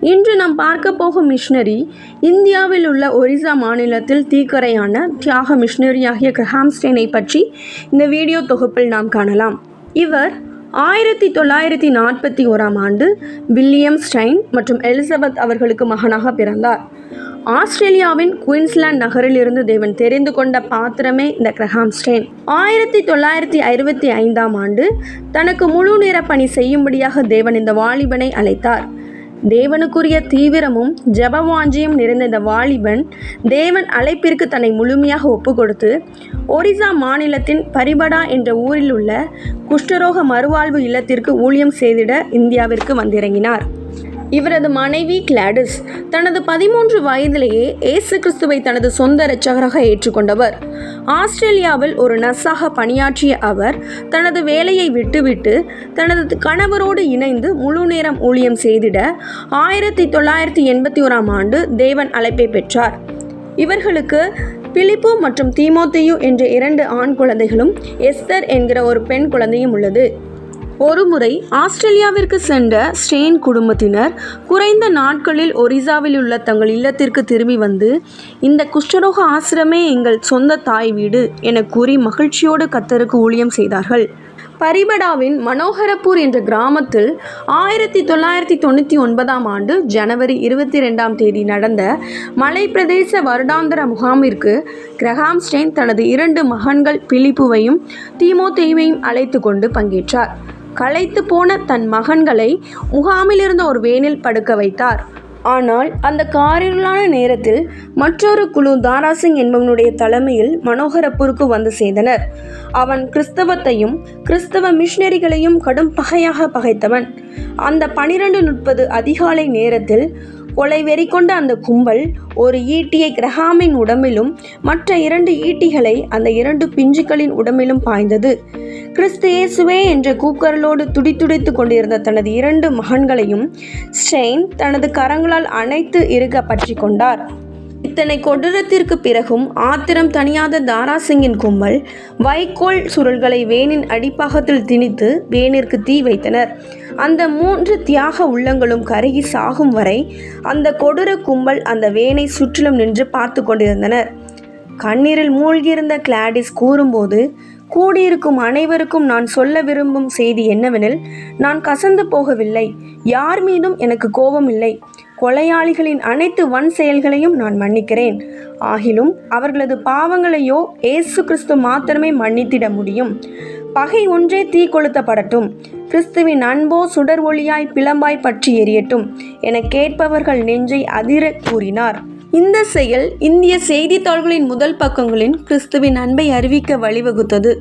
இன்று நாம் பார்க்க போகும் மிஷினரி இந்தியாவில் உள்ள ஒரிசா மாநிலத்தில் தீக்கரையான தியாக மிஷினரியாகிய கிரஹாம்ஸ்டேனை பற்றி இந்த வீடியோ தொகுப்பில் நாம் காணலாம். இவர் ஆயிரத்தி தொள்ளாயிரத்தி நாற்பத்தி ஓராம் ஆண்டு வில்லியம் ஸ்டைன் மற்றும் எலிசபெத் அவர்களுக்கு மகனாக பிறந்தார். ஆஸ்திரேலியாவின் குயின்ஸ்லாந்து நகரிலிருந்து தேவன் தெரிந்து கொண்ட பாத்திரமே இந்த கிரஹாம்ஸ்டேன். ஆயிரத்தி தொள்ளாயிரத்தி அறுபத்தி ஐந்தாம் ஆண்டு தனக்கு முழு நேர பணி செய்யும்படியாக தேவன் இந்த வாலிபனை அழைத்தார். தேவனுக்குரிய தீவிரமும் ஜபவாஞ்சியும் நிறைந்த இந்த வாலிபன் தேவன் அழைப்பிற்கு தன்னை முழுமையாக ஒப்புக்கொடுத்து ஒரிசா மாநிலத்தின் பரிபடா என்ற ஊரில் உள்ள குஷ்டரோக மறுவாழ்வு இல்லத்திற்கு ஊழியம் செய்திட இந்தியாவிற்கு வந்திறங்கினார். இவரது மனைவி கிளாடிஸ் தனது பதிமூன்று வயதிலேயே இயேசு கிறிஸ்துவை தனது சொந்த இரட்சகராக ஏற்றுக்கொண்டவர். ஆஸ்திரேலியாவில் ஒரு நர்ஸாக பணியாற்றிய அவர் தனது வேலையை விட்டுவிட்டு தனது கணவரோடு இணைந்து முழு நேரம் ஊழியம் செய்திட ஆயிரத்தி தொள்ளாயிரத்தி எண்பத்தி ஓராம் ஆண்டு தேவன் அழைப்பை பெற்றார். இவர்களுக்கு பிலிப்பு மற்றும் தீமோத்தையு என்ற இரண்டு ஆண் குழந்தைகளும் எஸ்தர் என்கிற ஒரு பெண் குழந்தையும் உள்ளது. ஒருமுறை ஆஸ்திரேலியாவிற்கு சென்ற ஸ்டெயின் குடும்பத்தினர் குறைந்த நாட்களில் ஒரிசாவில் உள்ள தங்கள் இல்லத்திற்கு திரும்பி வந்து இந்த குஷ்டரோக ஆசிரமே எங்கள் சொந்த தாய் வீடு என கூறி மகிழ்ச்சியோடு கத்தருக்கு ஊழியம் செய்தார்கள். பரிபடாவின் மனோகரப்பூர் என்ற கிராமத்தில் ஆயிரத்தி தொள்ளாயிரத்தி தொண்ணூற்றி ஒன்பதாம் ஆண்டு ஜனவரி இருபத்தி ரெண்டாம் தேதி நடந்த மலை பிரதேச வருடாந்திர முகாமிற்கு கிரஹாம்ஸ்டெயின் தனது இரண்டு மகன்கள் பிலிப்புவையும் தீமோத்தேயுவையும் அழைத்து கொண்டு பங்கேற்றார். களைத்து போன தன் மகன்களை முகாமிலிருந்த ஒரு வேனில் படுக்க வைத்தார். ஆனால் அந்த காரிருளான நேரத்தில் மற்றொரு குழு தாராசிங் என்பவனுடைய தலைமையில் மனோகரப்பூருக்கு வந்து சேர்ந்தனர். அவன் கிறிஸ்தவத்தையும் கிறிஸ்தவ மிஷினரிகளையும் கடும் பகையாக பகைத்தவன். அந்த பனிரெண்டு முப்பது அதிகாலை நேரத்தில் கொலை வெறி கொண்ட அந்த கும்பல் ஒரு ஈட்டியை கிரஹாமின் உடம்பிலும் மற்ற இரண்டு ஈட்டிகளை அந்த இரண்டு பிஞ்சுகளின் உடம்பிலும் பாய்ந்தது. கிறிஸ்து இயேசுவே என்ற கூக்கரலோடு துடித்துடித்து கொண்டிருந்த தனது இரண்டு மகன்களையும் ஸ்டெயின் தனது கரங்களால் அணைத்து இருக பற்றி கொண்டார். இத்தனை கொடூரத்திற்கு பிறகும் ஆத்திரம் தணியாத தாராசிங்கின் கும்பல் வைக்கோல் சுருள்களை வேனின் அடிப்பாகத்தில் திணித்து வேனிற்கு தீ வைத்தனர். அந்த மூன்று தியாக உள்ளங்களும் கருகி சாகும் வரை அந்த கொடூர கும்பல் அந்த வேனை சுற்றிலும் நின்று பார்த்து கொண்டிருந்தனர். கண்ணீரில் மூழ்கியிருந்த கிளாடிஸ் கூறும்போது கூடியிருக்கும் அனைவருக்கும் நான் சொல்ல விரும்பும் செய்தி என்னவெனில் நான் கசந்து போகவில்லை. யார் மீதும் எனக்கு கோபம் இல்லை கொலையாளிகளின் அனைத்து வன் செயல்களையும் நான் மன்னிக்கிறேன். ஆகிலும் அவர்களது பாவங்களையோ இயேசு கிறிஸ்து மாத்திரமே மன்னித்திட முடியும். பகை ஒன்றே தீ கொளுத்தப்படட்டும். கிறிஸ்துவின் அன்போ சுடர் ஒளியாய் பிளம்பாய் பற்றி எரியட்டும். என கேட்பவர்கள் நெஞ்சை அதிர கூறினார். இந்த செயல் இந்திய செய்தித்தாள்களின் முதல் பக்கங்களின் கிறிஸ்துவின் அன்பை அறிவிக்க வழிவகுத்தது.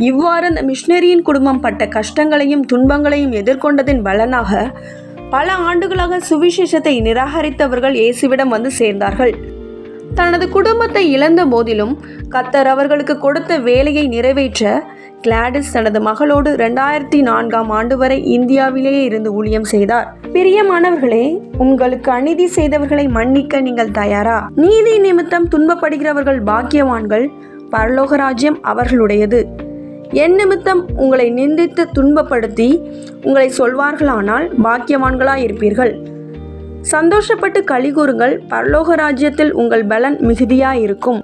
இவ்வாறு அந்த மிஷினரியின் குடும்பம் பட்ட கஷ்டங்களையும் துன்பங்களையும் எதிர்கொண்டதின் பலனாக பல ஆண்டுகளாக சுவிசேஷத்தை நிராகரித்தவர்கள் இயேசுவிடம் வந்து சேர்ந்தார்கள். தனது குடும்பத்தை இழந்த போதிலும் கத்தர் அவர்களுக்கு கொடுத்த வேலையை நிறைவேற்ற கிளாடிஸ் தனது மகளோடு ரெண்டாயிரத்தி நான்காம் ஆண்டு வரை இந்தியாவிலேயே இருந்து ஊழியம் செய்தார். பிரியமானவர்களே உங்களுக்கு அநீதி செய்தவர்களை மன்னிக்க நீங்கள் தயாரா? நீதி நிமித்தம் துன்பப்படுகிறவர்கள் பாக்கியவான்கள் பரலோக ராஜ்யம் அவர்களுடையது. என் நிமித்தம் உங்களை நிந்தித்து துன்பப்படுத்தி உங்களை சொல்வார்களானால் பாக்கியவான்களாய் இருப்பீர்கள். சந்தோஷப்பட்டு களி கூறுங்கள் பரலோக ராஜ்யத்தில் உங்கள் பலன் மிகுதியாயிருக்கும்